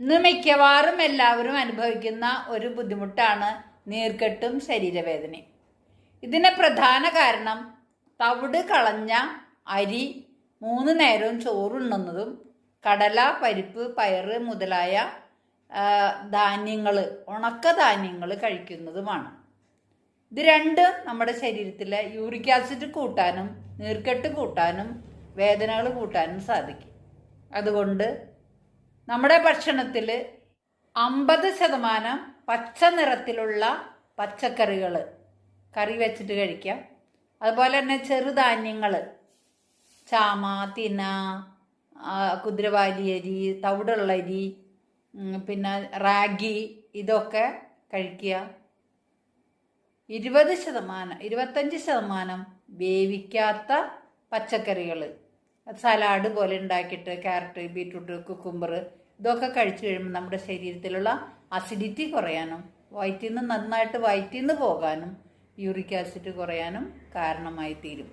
ഇന്ന് മിക്കവാറും എല്ലാവരും അനുഭവിക്കുന്ന ഒരു ബുദ്ധിമുട്ടാണ് നീർക്കെട്ടും ശരീരവേദനയും. ഇതിന് പ്രധാന കാരണം തവിട് കളഞ്ഞ അരി മൂന്ന് നേരവും ചോറുണ്ണുന്നതും കടല പരിപ്പ് പയറ് മുതലായ ധാന്യങ്ങൾ ഉണക്ക ധാന്യങ്ങൾ കഴിക്കുന്നതുമാണ്. ഇത് രണ്ട് നമ്മുടെ ശരീരത്തിലെ യൂറിക് ആസിഡ് കൂട്ടാനും നീർക്കെട്ട് കൂട്ടാനും വേദനകൾ കൂട്ടാനും സാധിക്കും. അതുകൊണ്ട് നമ്മുടെ ഭക്ഷണത്തിൽ അമ്പത് ശതമാനം പച്ച നിറത്തിലുള്ള പച്ചക്കറികൾ കറി വെച്ചിട്ട് കഴിക്കാം. അതുപോലെ തന്നെ ചെറുധാന്യങ്ങൾ ചാമ തിന കുതിരവാലി അരി തവിടുള്ള അരി പിന്നെ റാഗി ഇതൊക്കെ കഴിക്കുക. ഇരുപത് ശതമാനം ഇരുപത്തഞ്ച് ശതമാനം വേവിക്കാത്ത പച്ചക്കറികൾ സലാഡ് പോലെ ഉണ്ടാക്കിയിട്ട് ക്യാരറ്റ് ബീറ്റ്റൂട്ട് കുക്കുംബർ ഇതൊക്കെ കഴിച്ചു കഴിയുമ്പോൾ നമ്മുടെ ശരീരത്തിലുള്ള അസിഡിറ്റി കുറയാനും വയറ്റിൽ നിന്ന് നന്നായിട്ട് വയറ്റിൽ നിന്ന് പോകാനും യൂറിക് ആസിഡ് കുറയാനും കാരണമായി തീരും.